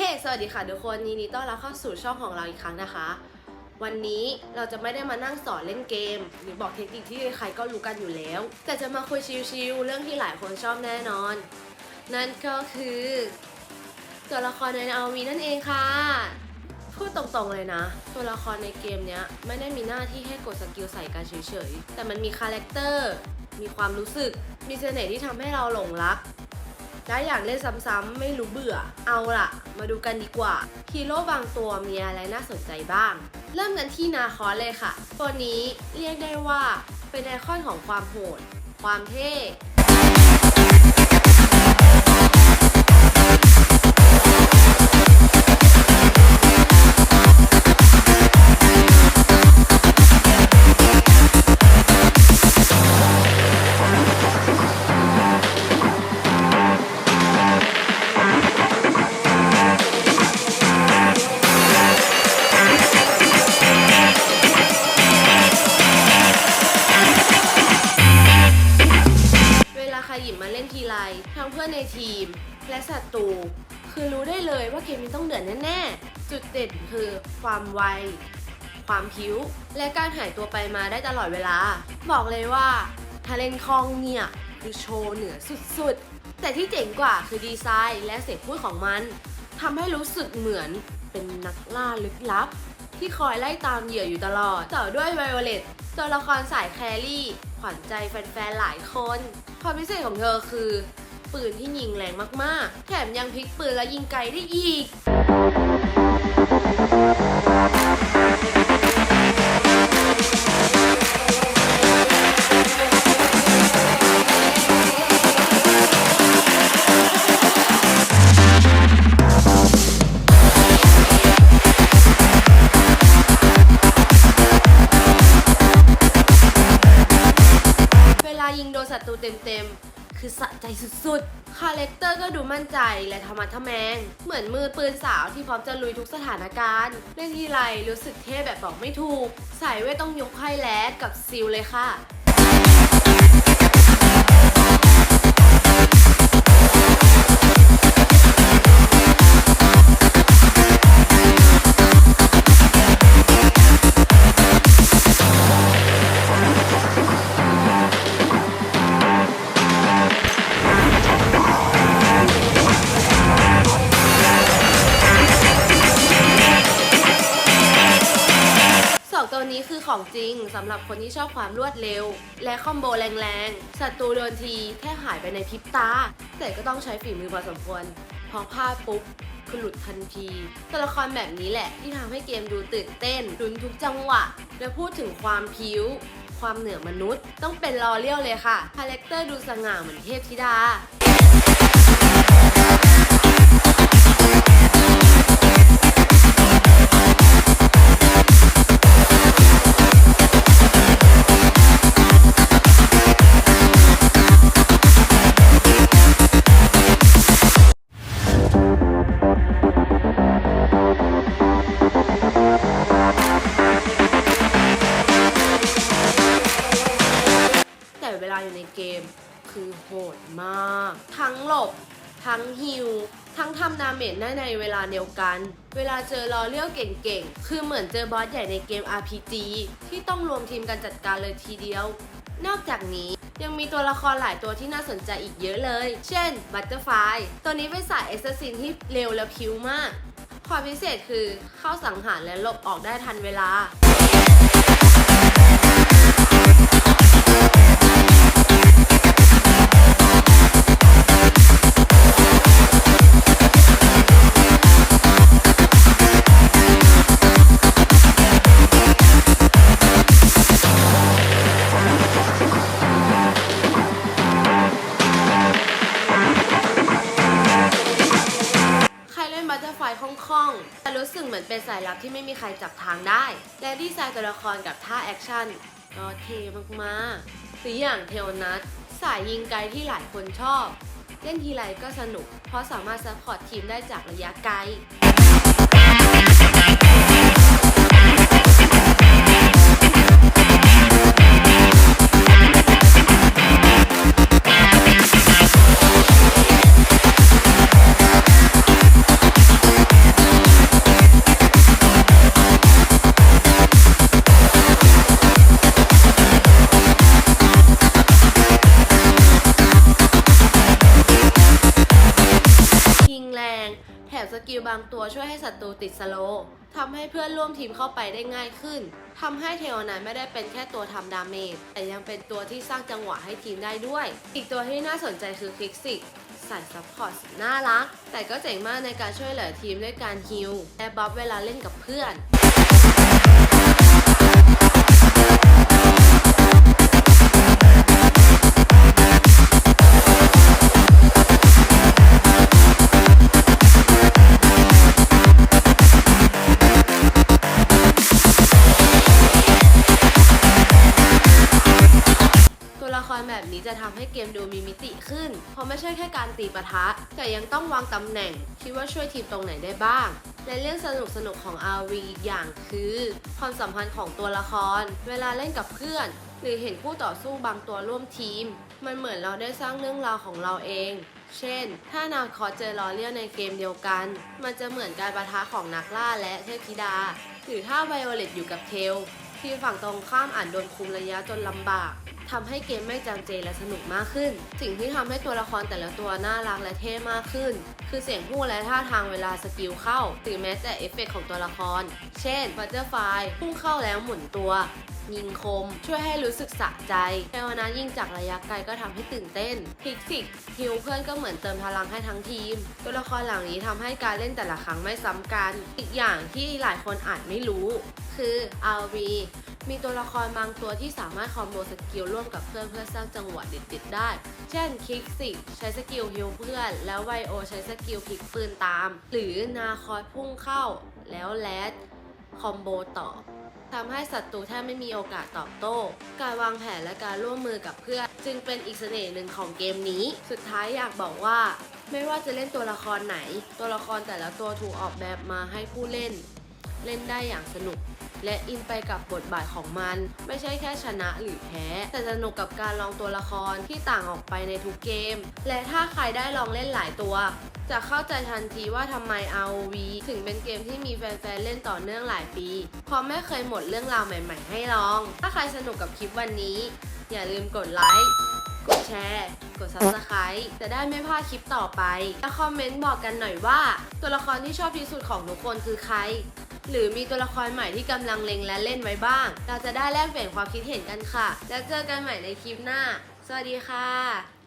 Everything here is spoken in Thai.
ฮ้สวัสดีค่ะทุกคนยินดีต้อนรับเข้าสู่ช่องของเราอีกครั้งนะคะ วันนี้เราจะไม่ได้มานั่งสอนเล่นเกม หรือบอกเทคนิคที่ใครก็รู้กันอยู่แล้ว แต่จะมาคุยชิวๆเรื่องที่หลายคนชอบแน่นอน นั่นก็คือ ตัวละครในอาวีนั่นเองค่ะ พูดตรงๆเลยนะ ตัวละครในเกมเนี้ยไม่ได้มีหน้าที่ให้กดสกิลใส่กันเฉยๆแต่มันมีคาแรคเตอร์มีความรู้สึกมีเสน่ห์ที่ทำให้เราหลงรัก และอยากเล่นซ้ำๆไม่รู้เบื่อ เอาล่ะ มาดูกันดีกว่า ฮีโร่บางตัวมีอะไรน่าสนใจบ้าง เริ่มกันที่นาคอสเลยค่ะ ตัวนี้เรียกได้ว่าเป็นไอคอนของความโหด ความเท่ คือรู้ได้เลยว่าเกมนี้ต้องเดือดแน่ๆ จุดเด่นคือความไว ความผิว และการหายตัวไปมาได้ตลอดเวลา บอกเลยว่าถ้าเล่นคองเนี่ยคือโชว์เหนือสุดๆ แต่ที่เจ๋งกว่าคือดีไซน์และเสียงพูดของมันทำให้รู้สึกเหมือนเป็นนักล่าลึกลับ ที่คอยไล่ตามเหยื่ออยู่ตลอด ต่อด้วยไวโอเลตตัวละครสายแครี่ ขวัญใจแฟนๆ หลายคน ความพิเศษของเธอคือ ปืนที่ยิงแรงมากๆ แถมยังพลิกปืนและยิงไกลได้อีก สะใจสุดๆ คาแรคเตอร์ก็ดูมั่นใจและธรรมะทะแมง เหมือนมือปืนสาวที่พร้อมจะลุยทุกสถานการณ์ เล่นทีไรรู้สึกเท่แบบบอกไม่ถูกสายเวทต้องยกให้แลดกับซิลเลยค่ะ ของจริงสำหรับคนที่ชอบความรวดเร็ว และคอมโบแรงๆศัตรูโดนทีแค่หายไปในพริบตา แต่ก็ต้องใช้ฝีมือพอสมควร พอพลาดปุ๊บคือหลุดทันทีตัวละครแบบนี้แหละที่ทำให้เกมดูตื่นเต้นลุ้นทุกจังหวะ และพูดถึงความพิ้วความเหนือมนุษย์ ต้องเป็นลอเลียวเลยค่ะ คาแรคเตอร์ดูสง่าเหมือนเทพธิดา ทั้งฮิวทั้งทำดาเมจได้ในเวลาเดียวกัน เวลาเจอรอเลี้ยวเก่งๆ คือเหมือนเจอบอสใหญ่ในเกม RPG ที่ต้องรวมทีมกันจัดการเลยทีเดียว นอกจากนี้ยังมีตัวละครหลายตัวที่น่าสนใจอีกเยอะเลย เช่น บัตเตอร์ไฟตัวนี้เป็นสายเอสซินที่เร็วและพิ้วมาก ความพิเศษคือเข้าสังหารและหลบออกได้ทันเวลา ไฟคล่องแต่รู้สึกเหมือนเป็นสายลับที่ไม่มีใครจับทางได้ และดีไซน์ตัวละครกับท่าแอคชั่นก็เท่มากๆหรืออย่างเทลนัทสายยิงไกลที่หลายคนชอบ เล่นทีไรก็สนุก เพราะสามารถซัพพอร์ตทีมได้จากระยะไกล มสกิลบางตัวช่วยให้ศัตรูติดสโลทำให้เพื่อนร่วมทีมเข้าไปได้ง่ายขึ้นทำให้เทโอนั้นไม่ได้เป็นแค่ตัวทำดาเมจแต่ยังเป็นตัวที่สร้างจังหวะให้ทีมได้ด้วย อีกตัวที่น่าสนใจคือคลิกซิกสายซัพพอร์ตน่ารัก แต่ก็เจ๋งมากในการช่วยเหลือทีมด้วยการฮิลและบัฟเวลาเล่นกับเพื่อน ราะไม่ใช่แค่การตีปะทะ แต่ยังต้องวางตำแหน่ง คิดว่าช่วยทีมตรงไหนได้บ้าง ในเรื่องสนุกสนุกของ RV อีกอย่างคือ ความสัมพันธ์ของตัวละคร เวลาเล่นกับเพื่อน หรือเห็นคู่ต่อสู้บางตัวร่วมทีม มันเหมือนเราได้สร้างเรื่องราวของเราเอง เช่น ถ้านาคอสเจอลอเลียนในเกมเดียวกัน มันจะเหมือนการปะทะของนักล่าและเทพธิดา หรือถ้าไวโอเลตอยู่กับเทล ทีมฝั่งตรงข้ามอ่านโดนคุมระยะจนลำบากทำให้เกมไม่จำเจและสนุกมากขึ้น สิ่งที่ทำให้ตัวละครแต่ละตัวน่ารักและเท่มากขึ้น คือเสียงพูดและท่าทางเวลาสกิลเข้า หรือแม้แต่เอฟเฟกต์ของตัวละคร เช่นบัตเตอร์ไฟพุ่งเข้าแล้วหมุนตัว ยิงคม ช่วยให้รู้สึกสะใจแค่วนายิงจากระยะไกลก็ทำให้ตื่นเต้นพิกซิกฮิวเพื่อนก็เหมือนเติมพลังให้ทั้งทีม ตัวละครเหล่านี้ทำให้การเล่นแต่ละครั้งไม่ซ้ำกัน อีกอย่างที่หลายคนอาจไม่รู้ คือ RV มีตัวละครบางตัวที่สามารถคอมโบสกิลร่วมกับเพื่อนเพื่อสร้างจังหวะเด็ดๆได้ เช่นคิกซิใช้สกิลฮิลเพื่อน แล้วไวโอใช้สกิลพลิกปืนตาม หรือนาคอยพุ่งเข้า แล้วแลดคอมโบต่อ ทำให้ศัตรูแทบไม่มีโอกาสตอบโต้ การวางแผนและการร่วมมือกับเพื่อนจึงเป็นอีกเสน่ห์หนึ่งของเกมนี้ สุดท้ายอยากบอกว่า ไม่ว่าจะเล่นตัวละครไหน ตัวละครแต่ละตัวถูกออกแบบมาให้ผู้เล่น เล่นได้อย่างสนุก และอินไปกับบทบาทของมัน ไม่ใช่แค่ชนะหรือแพ้ แต่สนุกกับการลองตัวละครที่ต่างออกไปในทุกเกม และถ้าใครได้ลองเล่นหลายตัว จะเข้าใจทันทีว่าทำไม ROV ถึงเป็นเกมที่มีแฟนๆเล่นต่อเนื่องหลายปีเพราะไม่เคยหมดเรื่องราวใหม่ ๆ ให้ลอง ถ้าใครสนุกกับคลิปวันนี้ อย่าลืมกดไลค์กดแชร์ กด subscribe จะได้ไม่พลาดคลิปต่อไป และคอมเมนต์บอกกันหน่อยว่า ตัวละครที่ชอบที่สุดของทุกคนคือใคร หรือมีตัวละครใหม่ที่กำลังเล็งและเล่นไว้บ้าง เราจะได้แลกเปลี่ยนความคิดเห็นกันค่ะ แล้วเจอกันใหม่ในคลิปหน้า สวัสดีค่ะ